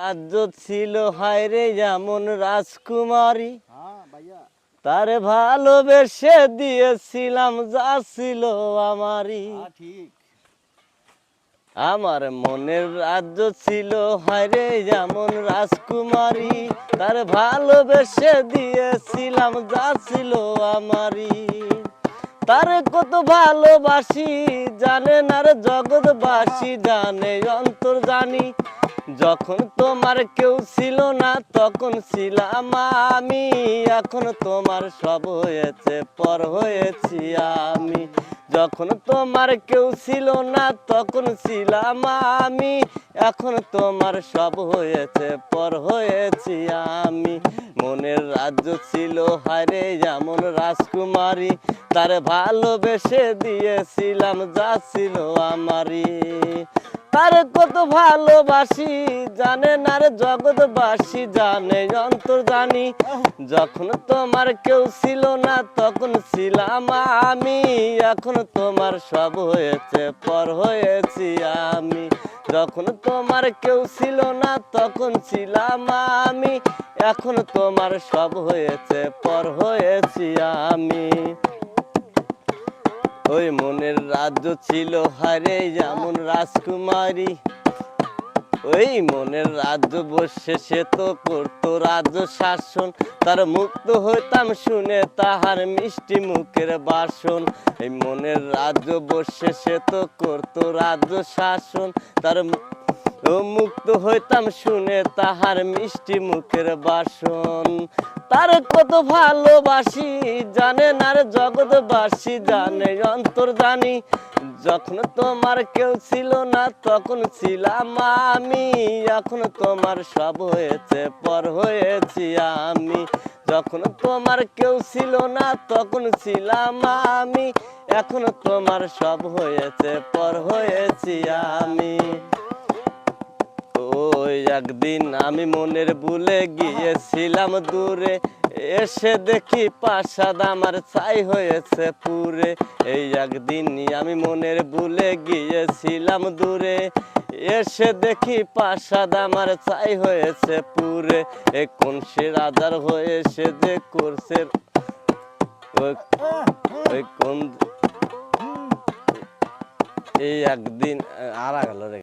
রাজ্য ছিল হায়রে যেমন রাজকুমারী। হ্যাঁ তারে ভালোবেসে দিয়েছিলাম যা ছিল আমারই। হ্যাঁ আমার মনের রাজ্য ছিল হায়রে যেমন রাজকুমারী। তার ভালোবেসে দিয়েছিলাম যা ছিল আমারই। তারে কত ভালোবাসি জানে না রে জগৎবাসী জানে অন্তর জানি যখন তোমার কেউ ছিল না, তখন ছিলাম আমি। এখন তোমার সব হয়েছে, পর হয়েছি আমি। যখন তোমার কেউ ছিল না, তখন ছিলাম আমি। এখন তোমার সব হয়েছে, পর হয়েছি আমি। মনের রাজ্য ছিল হারে যেমন রাজকুমারী। তার ভালোবেসে দিয়েছিলাম, যা ছিল আমারই। তার কত ভালোবাসি, জানে না রে জগৎবাসী, জানে অন্তর জানি। যখন তোমার কেউ ছিল না, তখন ছিলাম আমি। এখন তোমার সব হয়েছে, পর হয়েছি আমি। যখন তোমার কেউ ছিল না, তখন ছিলাম আমি। এখন তোমার সব হয়েছে, পর হয়েছি আমি। ওই মনের রাজ্য ছিল হারে যেমন রাজকুমারী। ওই মনের রাজ্য বসে সে তো করতো রাজ্য শাসন। তার মুক্ত হইতাম শুনে তাহার মিষ্টি মুখের বাসন। এই মনের রাজ্য বসে সে তো করতো রাজ্য শাসন। তার মুক্ত হইতাম শুনে তাহার মিষ্টি মুখের বাসন। তার কত ভালোবাসি, জানে না রে জগৎবাসী, জানে অন্তর জানি। যখন তোমার কেউ ছিল না, তখন ছিলাম আমি। এখন তোমার সব হয়েছে, পর হয়েছি আমি। যখন তোমার কেউ ছিল না, তখন ছিলাম আমি। এখন তোমার সব হয়েছে, পর হয়েছি আমি। একদিন আমি মনের ভুলে গিয়েছিলাম দূরে, এসে দেখি পাশাদ আমার ছাই হয়েছে পুরে। এই একদিন আমি মনের ভুলে গিয়েছিলাম দূরে, এসে দেখি পাশাদ আমার ছাই হয়েছে পুরে। এ কোন সে রাজার হয়ে সে যে করছে ওই কোন, এই একদিন আর গেল রে।